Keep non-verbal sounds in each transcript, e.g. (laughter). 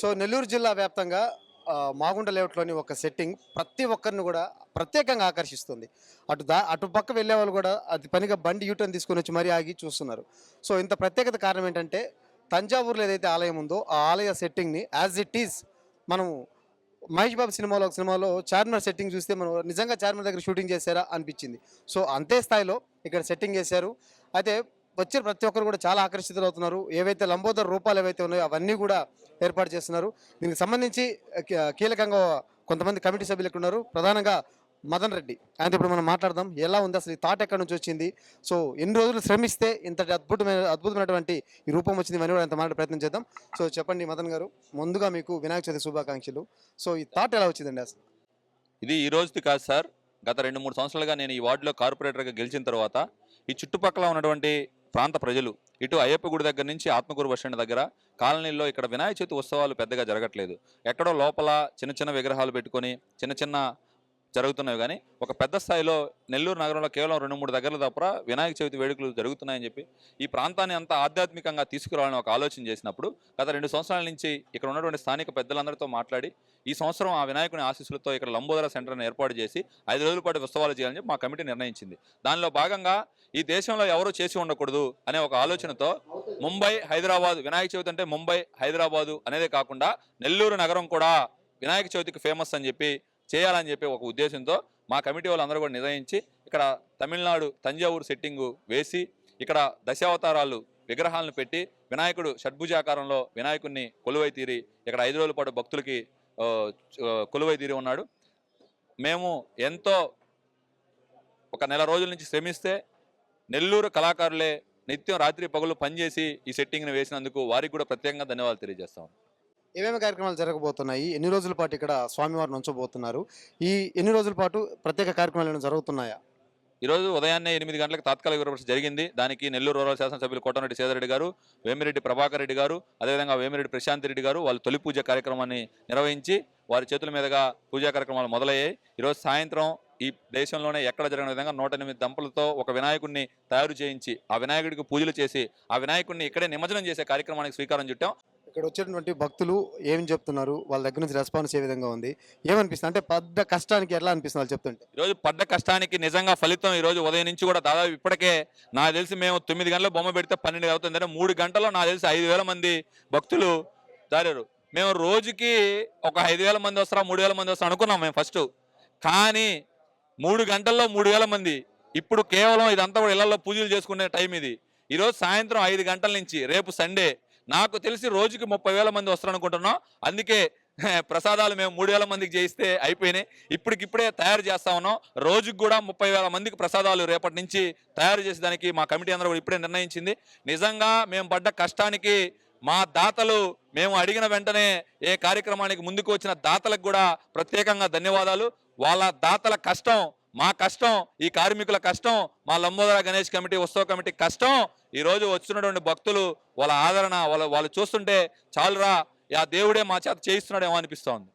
So Nellore జిల్లా వ్యాప్తంగా ఆ, మాగుంట లేఅవుట్లోని ఒక సెట్టింగ్ ప్రతి ఒక్కరిని కూడా ప్రత్యేకంగా ఆకర్షిస్తుంది. అటు దా అటు పక్క వెళ్ళే వాళ్ళు కూడా అది పనిగా బండి యూటర్న్ తీసుకుని వచ్చి మరీ ఆగి చూస్తున్నారు. సో ఇంత ప్రత్యేకత కారణం ఏంటంటే తంజావూరులో ఏదైతే ఆలయం ఉందో ఆ ఆలయ సెట్టింగ్ని యాజ్ ఇట్ ఈజ్ మనము మహేష్ బాబు సినిమాలో ఒక సినిమాలో చార్మినార్ సెట్టింగ్ చూస్తే మనం నిజంగా చార్మినార్ దగ్గర షూటింగ్ చేశారా అనిపించింది. సో అంతే స్థాయిలో ఇక్కడ సెట్టింగ్ చేశారు. అయితే వచ్చిన ప్రతి ఒక్కరు కూడా చాలా ఆకర్షితులు అవుతున్నారు ఏవైతే లంబోదర్ రూపాలు ఏవైతే ఉన్నాయో అవన్నీ కూడా ఏర్పాటు చేస్తున్నారు. దీనికి సంబంధించి కీలకంగా కొంతమంది కమిటీ సభ్యులు ఇక్కడ ఉన్నారు ప్రధానంగా మదన్ రెడ్డి. ఆయనతో ఇప్పుడు మనం మాట్లాడదాం. ఎలా ఉంది అసలు ఈ థాట్ ఎక్కడి నుంచి వచ్చింది? సో ఎన్ని రోజులు శ్రమిస్తే ఇంతటి అద్భుతమైన అద్భుతమైనటువంటి ఈ రూపం వచ్చింది ఇవన్నీ కూడా అంత మాట ప్రయత్నం చేద్దాం. సో చెప్పండి మదన్ గారు ముందుగా మీకు వినాయక చవితి శుభాకాంక్షలు. సో ఈ థాట్ ఎలా వచ్చిందండి అసలు? ఇది ఈ రోజుది కాదు సార్. గత రెండు మూడు సంవత్సరాలుగా నేను ఈ వార్డులో కార్పొరేటర్గా గెలిచిన తర్వాత ఈ చుట్టుపక్కల ఉన్నటువంటి ప్రాంత ప్రజలు. ఇటు అయ్యప్ప గుడి దగ్గర నుంచి ఆత్మకూరు బస్టాండ్ దగ్గర కాలనీలో ఇక్కడ వినాయక చవితి ఉత్సవాలు పెద్దగా జరగట్లేదు. ఎక్కడో లోపల చిన్న చిన్న విగ్రహాలు పెట్టుకొని చిన్న చిన్న జరుగుతున్నవి కానీ ఒక పెద్ద స్థాయిలో నెల్లూరు నగరంలో కేవలం రెండు మూడు దగ్గరల తప్ప వినాయక చవితి వేడుకలు జరుగుతున్నాయని చెప్పి ఈ ప్రాంతాన్ని అంతా ఆధ్యాత్మికంగా తీసుకురావాలని ఒక ఆలోచన చేసినప్పుడు గత రెండు సంవత్సరాల నుంచి ఇక్కడ ఉన్నటువంటి స్థానిక పెద్దలందరితో మాట్లాడి ఈ సంవత్సరం ఆ వినాయకుని ఆశీస్సులతో ఇక్కడ లంబోదర సెంటర్ను ఏర్పాటు చేసి ఐదు రోజుల పాటు ఉత్సవాలు చేయాలని చెప్పి మా కమిటీ నిర్ణయించింది. దానిలో భాగంగా ఈ దేశంలో ఎవరూ చేసి ఉండకూడదు అనే ఒక ఆలోచనతో ముంబై హైదరాబాద్ వినాయక చవితి అంటే ముంబై హైదరాబాదు అనేదే కాకుండా నెల్లూరు నగరం కూడా వినాయక చవితికి ఫేమస్ అని చెప్పి చేయాలని చెప్పి ఒక ఉద్దేశంతో మా కమిటీ వాళ్ళందరూ కూడా నిర్ణయించి ఇక్కడ తమిళనాడు తంజావూరు సెట్టింగు వేసి ఇక్కడ దశావతారాలు విగ్రహాలను పెట్టి వినాయకుడు షడ్భుజాకారంలో వినాయకుడిని కొలువై తీరి ఇక్కడ ఐదు రోజుల పాటు భక్తులకి కొలువై తీరి ఉన్నాడు. మేము ఎంతో ఒక నెల రోజుల నుంచి శ్రమిస్తే నెల్లూరు కళాకారులే నిత్యం రాత్రి పగలు పనిచేసి ఈ సెట్టింగ్ని వేసినందుకు వారికి కూడా ప్రత్యేకంగా ధన్యవాదాలు తెలియజేస్తాం ఏమేమి కార్యక్రమాలు జరగబోతున్నాయి? ఎన్ని రోజుల పాటు ఇక్కడ స్వామివారిని ఉంచబోతున్నారు? ఈ ఎన్ని రోజుల పాటు ప్రత్యేక కార్యక్రమాలు ఏమైనా జరుగుతున్నాయా? ఈరోజు ఉదయాన్నే ఎనిమిది గంటలకు తాత్కాలిక విమర్శ జరిగింది. దానికి నెల్లూరు రూరల్ శాసనసభ్యులు కోటమిరెడ్డి సేదరెడ్డి గారు వేమిరెడ్డి ప్రభాకర్ రెడ్డి గారు అదేవిధంగా వేమిరెడ్డి ప్రశాంత్ రెడ్డి గారు వాళ్ళు తొలి పూజ కార్యక్రమాన్ని నిర్వహించి వారి చేతుల మీదుగా పూజా కార్యక్రమాలు మొదలయ్యాయి. ఈరోజు సాయంత్రం ఈ దేశంలోనే ఎక్కడ జరిగిన విధంగా నూట ఎనిమిది దంపలతో ఒక వినాయకుడిని తయారు చేయించి ఆ వినాయకుడికి పూజలు చేసి ఆ వినాయకుడిని ఇక్కడే నిమజ్జనం చేసే కార్యక్రమానికి శ్రీకారం చుట్టాం. ఇక్కడ వచ్చినటువంటి భక్తులు ఏం చెప్తున్నారు? వాళ్ళ దగ్గర నుంచి రెస్పాన్స్ ఏ విధంగా ఉంది? ఏమనిపిస్తుంది? అంటే పెద్ద కష్టానికి ఎలా అనిపిస్తుంది వాళ్ళు చెప్తుంటే? ఈరోజు పడ్డ కష్టానికి నిజంగా ఫలితం ఈరోజు ఉదయం నుంచి కూడా దాదాపు ఇప్పటికే నాకు తెలిసి మేము తొమ్మిది గంటల బొమ్మ పెడితే పన్నెండు అవుతుంది. అంటే మూడు గంటల్లో నాకు తెలిసి ఐదు వేల మంది భక్తులు జారారు మేము రోజుకి ఒక ఐదు వేల మంది వస్తారా మూడు వేల మంది వస్తారా అనుకున్నాం మేము ఫస్ట్. కానీ మూడు గంటల్లో మూడు వేల మంది. ఇప్పుడు కేవలం ఇదంతా కూడా ఇళ్ళలో పూజలు చేసుకునే టైం ఇది. ఈరోజు సాయంత్రం ఐదు గంటల నుంచి రేపు సండే నాకు తెలిసి రోజుకి ముప్పై వేల మంది వస్తారు అనుకుంటున్నాం అందుకే (laughs) ప్రసాదాలు మేము మూడు వేల మందికి చేయిస్తే అయిపోయినాయి. ఇప్పటికిప్పుడే తయారు చేస్తా ఉన్నాం. రోజుకు కూడా ముప్పై వేల మందికి ప్రసాదాలు రేపటి నుంచి తయారు చేసేదానికి మా కమిటీ అందరూ కూడా ఇప్పుడే నిర్ణయించింది. నిజంగా మేము పడ్డ కష్టానికి మా దాతలు మేము అడిగిన వెంటనే ఏ కార్యక్రమానికి ముందుకు వచ్చిన దాతలకు కూడా ప్రత్యేకంగా ధన్యవాదాలు. వాళ్ళ దాతల కష్టం మా కష్టం ఈ కార్మికుల కష్టం మా లంబోదర గణేష్ కమిటీ ఉత్సవ కమిటీ కష్టం. ఈ రోజు భక్తులు వాళ్ళ ఆదరణ వాళ్ళ వాళ్ళు చూస్తుంటే చాలురా ఆ దేవుడే మా చేత చేయిస్తున్నాడేమో అనిపిస్తోంది.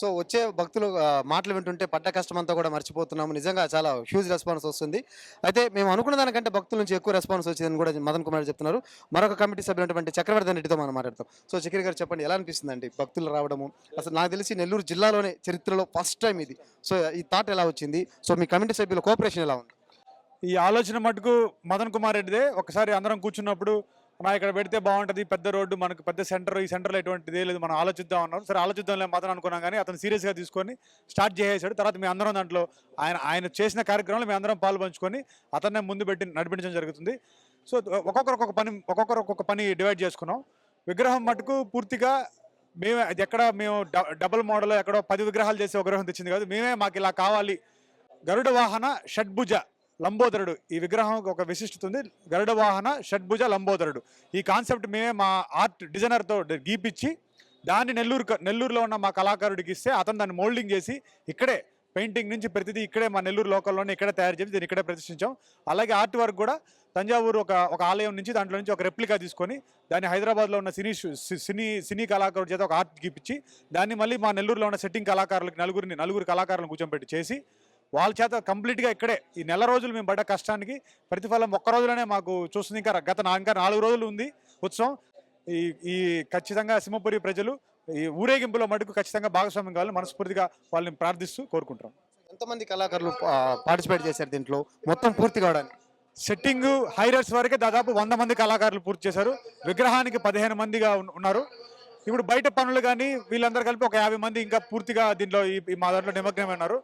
సో వచ్చే భక్తులు మాటలు వింటుంటే పడ్డ కష్టం అంతా కూడా మర్చిపోతున్నాము. నిజంగా చాలా హ్యూజ్ రెస్పాన్స్ వస్తుంది. అయితే మేము అనుకున్న దానికంటే భక్తుల నుంచి ఎక్కువ రెస్పాన్స్ వచ్చిందని కూడా మదన్ కుమార్ చెప్తున్నారు. మరొక కమిటీ సభ్యులైనటువంటి చక్రవర్తి రెడ్డితో మనం మాట్లాడతాం. సో చక్రి గారు చెప్పండి ఎలా అనిపిస్తుందండి భక్తులు రావడము? అసలు నాకు తెలిసి నెల్లూరు జిల్లాలోనే చరిత్రలో ఫస్ట్ టైం ఇది. సో ఈ థాట్ ఎలా వచ్చింది? సో మీ కమిటీ సభ్యుల కోఆపరేషన్ ఎలా ఉంది? ఈ ఆలోచన మటుకు మదన్ కుమార్ రెడ్డిదే. ఒకసారి అందరం కూర్చున్నప్పుడు మా ఇక్కడ పెడితే బాగుంటుంది పెద్ద రోడ్డు మనకు పెద్ద సెంటర్ ఈ సెంటర్లో ఎటువంటిది లేదు మనం ఆలోచిద్దాం అన్నారు. సరే ఆలోచిద్దాంలే మాత్రం అనుకున్నాం కానీ అతను సీరియస్గా తీసుకొని స్టార్ట్ చేసేసాడు. తర్వాత మీ అందరం దాంట్లో ఆయన ఆయన చేసిన కార్యక్రమంలో మీ అందరం పాలు పంచుకొని అతన్నే ముందు పెట్టి నడిపించడం జరుగుతుంది. సో ఒక్కొక్కరు ఒక్కొక్క పని ఒక్కొక్కరు ఒక్కొక్క పని డివైడ్ చేసుకున్నాం. విగ్రహం మటుకు పూర్తిగా మేమే అది ఎక్కడ మేము డ- డబుల్ మోడల్ ఎక్కడో పది విగ్రహాలు చేసి ఒక విగ్రహం తెచ్చింది కాదు మేమే మాకు ఇలా కావాలి. గరుడ వాహన షడ్భుజ. లంబోదరుడు. ఈ విగ్రహం ఒక విశిష్టత ఉంది గరుడ వాహన షడ్భుజ లంబోదరుడు. ఈ కాన్సెప్ట్ మేమే మా ఆర్ట్ డిజైనర్తో గీపిచ్చి దాన్ని నెల్లూరు నెల్లూరులో ఉన్న మా కళాకారుడికి ఇస్తే అతను దాన్ని మోల్డింగ్ చేసి ఇక్కడే పెయింటింగ్ నుంచి ప్రతిదీ ఇక్కడే మా నెల్లూరు లోకల్లోనే ఇక్కడే తయారు చేసి దీన్ని ఇక్కడే ప్రదర్శించాం. అలాగే ఆర్ట్ వర్క్ కూడా తంజావూరు ఒక ఒక ఆలయం నుంచి దాంట్లో నుంచి ఒక రెప్లికా తీసుకొని దాన్ని హైదరాబాద్లో ఉన్న సినీ సినీ సినీ కళాకారుడు చేత ఒక ఆర్ట్ గీపించి దాన్ని మళ్ళీ మా నెల్లూరులో ఉన్న సెట్టింగ్ కళాకారులకి నలుగురిని నలుగురు కళాకారులను కూర్చోబెట్టి చేసి వాళ్ళ చేత కంప్లీట్గా ఇక్కడే. ఈ నెల రోజులు మేము పడ్డ కష్టానికి ప్రతిఫలం ఒక్క రోజులోనే మాకు చూస్తుంది ఇంకా గత నా- ఇంకా నాలుగు రోజులు ఉంది ఉత్సవం. ఈ ఈ ఖచ్చితంగా సింహపురి ప్రజలు ఈ ఊరేగింపులో మటుకు ఖచ్చితంగా భాగస్వామ్యం కావాలని మనస్ఫూర్తిగా వాళ్ళని ప్రార్థిస్తూ కోరుకుంటున్నాం. ఎంతమంది కళాకారులు పార్టిసిపేట్ చేశారు దీంట్లో? మొత్తం పూర్తి కావడానికి. సెట్టింగ్ హైరర్స్ వరకే దాదాపు వంద మంది కళాకారులు పూర్తి చేశారు. విగ్రహానికి పదిహేను మందిగా ఉన్- ఉన్నారు. ఇప్పుడు బయట పనులు కానీ వీళ్ళందరూ కలిపి ఒక యాభై మంది ఇంకా పూర్తిగా దీంట్లో ఈ మా దాంట్లో నిమగ్నమైనారు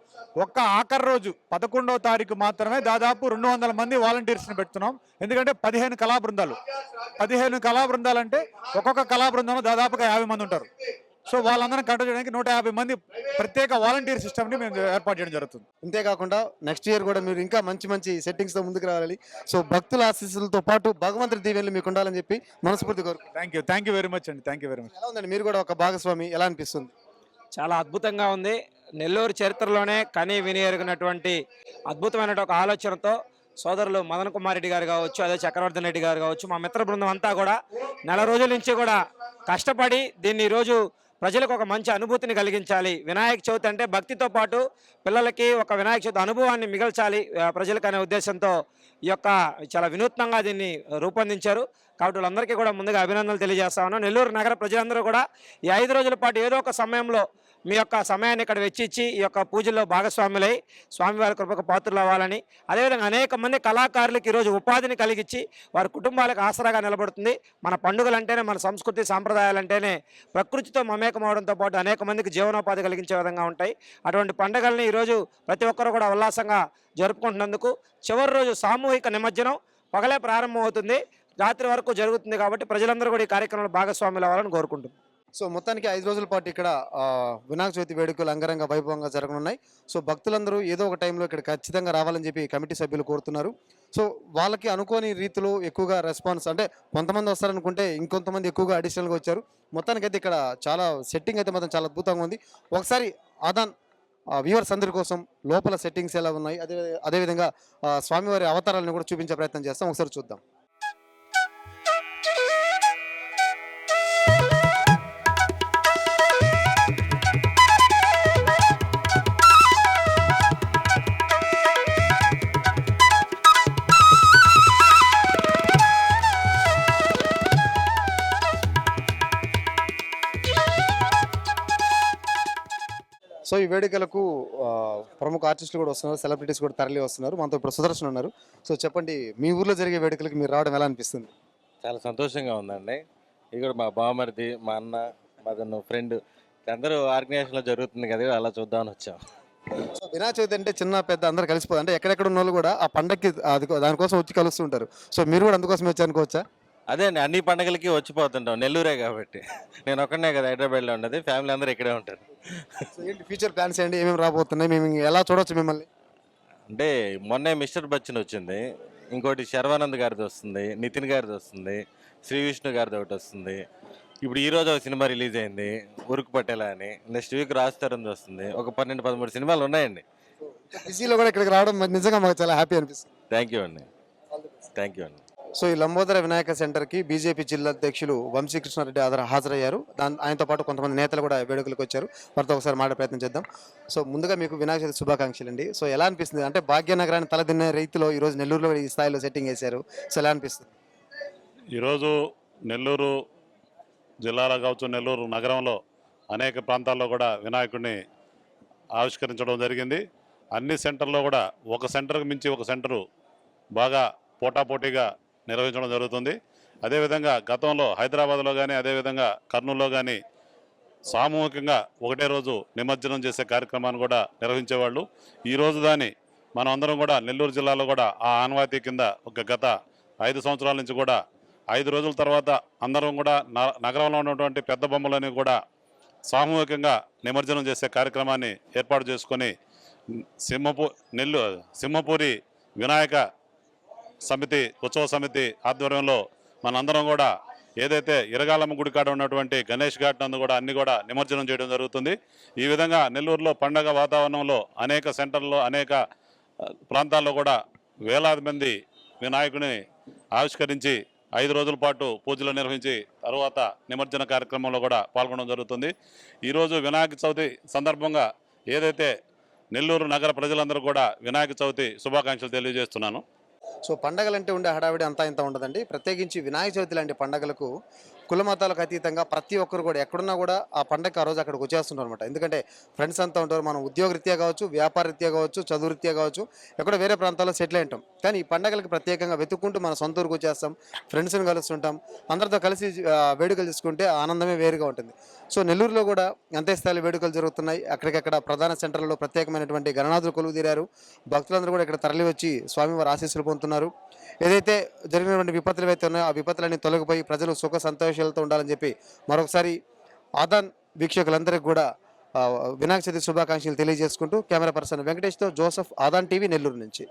ఒక్క ఆఖరి రోజు పదకొండవ తారీఖు మాత్రమే దాదాపు రెండు వందల మంది వాలంటీర్స్ని పెడుతున్నాం. ఎందుకంటే పదిహేను కళా బృందాలు పదిహేను కళా బృందాలు అంటే ఒక్కొక్క కళా బృందంలో దాదాపుగా యాభై మంది ఉంటారు. సో వాళ్ళందరం కంట్రోల్ చేయడానికి నూట యాభై మంది ప్రత్యేక వాలంటీర్ సిస్టమ్ని మేము ఏర్పాటు చేయడం జరుగుతుంది. అంతేకాకుండా నెక్స్ట్ ఇయర్ కూడా మీరు ఇంకా మంచి మంచి సెట్టింగ్స్తో ముందుకు రావాలి. సో భక్తుల ఆశీస్సులతో పాటు భగవంతుడి దీవెనలు మీకు ఉండాలని చెప్పి మనస్ఫూర్తి కోరుకుంటున్నాను thank you thank you very much అండి థ్యాంక్ యూ వెరీ మచ్ ఎలా ఉందండి? మీరు కూడా ఒక భాగస్వామి ఎలా అనిపిస్తుంది? చాలా అద్భుతంగా ఉంది. నెల్లూరు చరిత్రలోనే కని విని ఎరుగినటువంటి అద్భుతమైన ఒక ఆలోచనతో సోదరులు మదన్ కుమార్ రెడ్డి గారు కావచ్చు అదే చక్రవర్ధన్ రెడ్డి గారు కావచ్చు మా మిత్ర బృందం అంతా కూడా నెల రోజుల నుంచి కూడా కష్టపడి దీన్ని ఈరోజు ప్రజలకు ఒక మంచి అనుభూతిని కలిగించాలి. వినాయక చవితి అంటే భక్తితో పాటు పిల్లలకి ఒక వినాయక చవితి అనుభవాన్ని మిగల్చాలి ఆ, ప్రజలకు అనే ఉద్దేశంతో ఈ యొక్క చాలా వినూత్నంగా దీన్ని రూపొందించారు. కాబట్టి వాళ్ళందరికీ కూడా ముందుగా అభినందనలు తెలియజేస్తా ఉన్నాం నెల్లూరు నగర ప్రజలందరూ కూడా ఈ ఐదు రోజుల పాటు ఏదో ఒక సమయంలో మీ యొక్క సమయాన్ని ఇక్కడ వెచ్చిచ్చి ఈ యొక్క పూజల్లో భాగస్వాములై స్వామివారి కృపకు పాత్రలు అవ్వాలని అదేవిధంగా అనేక మంది కళాకారులకు ఈరోజు ఉపాధిని కలిగించి వారి కుటుంబాలకు ఆసరాగా నిలబడుతుంది. మన పండుగలు అంటేనే మన సంస్కృతి సాంప్రదాయాలు అంటేనే ప్రకృతితో మమేకం అవడంతో పాటు అనేక మందికి జీవనోపాధి కలిగించే విధంగా ఉంటాయి. అటువంటి పండుగల్ని ఈరోజు ప్రతి ఒక్కరూ కూడా ఉల్లాసంగా జరుపుకుంటున్నందుకు చివరి రోజు సామూహిక నిమజ్జనం పగలే ప్రారంభమవుతుంది. రాత్రి వరకు జరుగుతుంది కాబట్టి ప్రజలందరూ కూడా ఈ కార్యక్రమంలో భాగస్వాములు అవ్వాలని కోరుకుంటున్నాం. సో మొత్తానికి ఐదు రోజుల పాటు ఇక్కడ వినాయక చవితి వేడుకలు అంగరంగ వైభవంగా జరగనున్నాయి. సో భక్తులందరూ ఏదో ఒక టైంలో ఇక్కడ ఖచ్చితంగా రావాలని చెప్పి కమిటీ సభ్యులు కోరుతున్నారు. సో వాళ్ళకి అనుకోని రీతిలో ఎక్కువగా రెస్పాన్స్ అంటే కొంతమంది వస్తారనుకుంటే ఇంకొంతమంది ఎక్కువగా అడిషనల్గా వచ్చారు. మొత్తానికి అయితే ఇక్కడ చాలా సెట్టింగ్ అయితే మాత్రం చాలా అద్భుతంగా ఉంది. ఒకసారి ఆదాన్ వ్యూవర్స్ అందరి కోసం లోపల సెట్టింగ్స్ ఎలా ఉన్నాయి? అదే అదేవిధంగా స్వామివారి అవతారాలను కూడా చూపించే ప్రయత్నం చేస్తాం. ఒకసారి చూద్దాం. సో ఈ వేడుకలకు ప్రముఖ ఆర్టిస్టులు కూడా వస్తున్నారు సెలబ్రిటీస్ కూడా తరలి వస్తున్నారు మనతో ఇప్పుడు సుదర్శన్ ఉన్నారు. సో చెప్పండి మీ ఊర్లో జరిగే వేడుకలకు మీరు రావడం ఎలా అనిపిస్తుంది? చాలా సంతోషంగా ఉందండి. ఇక్కడ మా బావమరిది మా అన్న మదన్ ఫ్రెండ్ అందరూ ఆర్గనైజేషన్లో జరుగుతుంది కదా అలా చూద్దామని వచ్చాం. సో వినాయక చవితి అంటే చిన్న పెద్ద అందరు కలిసిపోదు అంటే ఎక్కడెక్కడ ఉన్న వాళ్ళు కూడా ఆ పండక్కి అది దానికోసం వచ్చి కలుస్తుంటారు. సో మీరు కూడా అందుకోసం వచ్చి అనుకోవచ్చా? అదే అండి అన్ని పండగలకి వచ్చిపోతుంటాం నెల్లూరే కాబట్టి. నేను ఒక్కనే కదా హైదరాబాద్లో ఉండదు ఫ్యామిలీ అందరూ ఇక్కడే ఉంటారు. సో ఏంటి ఫ్యూచర్ ప్లాన్స్ ఏంటి? ఏమేమి రాబోతున్నాయి? మేము ఎలా చూడొచ్చు మిమ్మల్ని? అంటే మొన్నే మిస్టర్ బచ్చన్ వచ్చింది ఇంకోటి శర్వానంద్ గారిది వస్తుంది నితిన్ గారిది వస్తుంది శ్రీ విష్ణు గారిది ఒకటి వస్తుంది. ఇప్పుడు ఈ రోజు ఒక సినిమా రిలీజ్ అయింది ఉరుకు పట్టేలా అని. నెక్స్ట్ వీక్ రాజ్ తరుణ్ వస్తుంది ఒక పన్నెండు పదమూడు సినిమాలు ఉన్నాయండి. బిజీలో కూడా ఇక్కడికి రావడం నిజంగా మాకు చాలా హ్యాపీ అనిపిస్తుంది. థ్యాంక్ యూ అండి. థ్యాంక్ యూ అండి. సో ఈ లంబోదర వినాయక సెంటర్కి బీజేపీ జిల్లా అధ్యక్షులు వంశీకృష్ణారెడ్డి ఆధార హాజరయ్యారు. దాని ఆయనతో పాటు కొంతమంది నేతలు కూడా వేడుకలకు వచ్చారు. వారితో ఒకసారి మాట్లాడే ప్రయత్నం చేద్దాం. సో ముందుగా మీకు వినాయక చవితి శుభాకాంక్షలు అండి సో ఎలా అనిపిస్తుంది? అంటే భాగ్యనగరాన్ని తలదిన్న రీతిలో ఈరోజు నెల్లూరులో ఈ స్థాయిలో సెట్టింగ్ వేశారు సో ఎలా అనిపిస్తుంది? ఈరోజు నెల్లూరు జిల్లాలో కావచ్చు నెల్లూరు నగరంలో అనేక ప్రాంతాల్లో కూడా వినాయకుడిని ఆవిష్కరించడం జరిగింది. అన్ని సెంటర్లో కూడా ఒక సెంటర్కి మించి ఒక సెంటరు బాగా పోటాపోటీగా నిర్వహించడం జరుగుతుంది. అదేవిధంగా గతంలో హైదరాబాద్లో కానీ అదేవిధంగా కర్నూలులో కానీ సామూహికంగా ఒకటే రోజు నిమజ్జనం చేసే కార్యక్రమాన్ని కూడా నిర్వహించేవాళ్ళు. ఈ రోజు దాన్ని మనం అందరం కూడా నెల్లూరు జిల్లాలో కూడా ఆ ఆనవాయితీ కింద ఒక గత ఐదు సంవత్సరాల నుంచి కూడా ఐదు రోజుల తర్వాత అందరం కూడా నగరంలో ఉన్నటువంటి పెద్ద బొమ్మలని కూడా సామూహికంగా నిమజ్జనం చేసే కార్యక్రమాన్ని ఏర్పాటు చేసుకొని సింహపూ నెల్లు సింహపూరి వినాయక సమితి ఉత్సవ సమితి ఆధ్వర్యంలో మనందరం కూడా ఏదైతే ఇరగాలమ్మ గుడి కాడ ఉన్నటువంటి గణేష్ ఘాట్ నందు కూడా అన్ని కూడా నిమజ్జనం చేయడం జరుగుతుంది. ఈ విధంగా నెల్లూరులో పండగ వాతావరణంలో అనేక సెంటర్లో అనేక ప్రాంతాల్లో కూడా వేలాది మంది వినాయకుని ఆవిష్కరించి ఐదు రోజుల పాటు పూజలు నిర్వహించి తర్వాత నిమజ్జన కార్యక్రమంలో కూడా పాల్గొనడం జరుగుతుంది. ఈరోజు వినాయక చవితి సందర్భంగా ఏదైతే నెల్లూరు నగర ప్రజలందరూ కూడా వినాయక చవితి శుభాకాంక్షలు తెలియజేస్తున్నాను. సో పండగలంటే ఉండే హడావిడి అంతా ఇంత ఉండదండి. ప్రత్యేకించి వినాయక చవితి లాంటి పండగలకు కుల మతాలకు అతీతంగా ప్రతి ఒక్కరు కూడా ఎక్కడున్నా కూడా ఆ పండగ ఆ రోజు అక్కడికి వచ్చేస్తుంటారు అనమాట ఎందుకంటే ఫ్రెండ్స్ అంతా ఉంటారు. మనం ఉద్యోగరీత్యా కావచ్చు వ్యాపారరీత్యా కావచ్చు చదువురీత్యా కావచ్చు ఎక్కడో వేరే ప్రాంతాల్లో సెటిల్ అయింటాం కానీ ఈ పండగలకు ప్రత్యేకంగా వెతుక్కుంటూ మన సొంత ఊరికి వచ్చేస్తాం. ఫ్రెండ్స్ని కలుస్తుంటాం. అందరితో కలిసి వేడుకలు చేసుకుంటే ఆనందమే వేరుగా ఉంటుంది. సో నెల్లూరులో కూడా అంతే స్థాయిలో వేడుకలు జరుగుతున్నాయి. అక్కడికక్కడ ప్రధాన సెంటర్లలో ప్రత్యేకమైనటువంటి గణనాథులు కొలువు తీరారు భక్తులందరూ కూడా ఇక్కడ తరలి వచ్చి స్వామివారి ఆశీస్సులు పొందుతున్నారు. ఏదైతే జరిగినటువంటి విపత్తులు అయితే ఉన్నాయో ఆ విపత్తులన్నీ తొలగిపోయి ప్రజలు సుఖ సంతోషాలతో ఉండాలని చెప్పి మరొకసారి ఆదాన్ వీక్షకులందరికీ కూడా వినాయక చవితి శుభాకాంక్షలు తెలియజేసుకుంటూ కెమెరా పర్సన్ వెంకటేష్తో జోసఫ్ ఆదాన్ టీవీ నెల్లూరు నుంచి.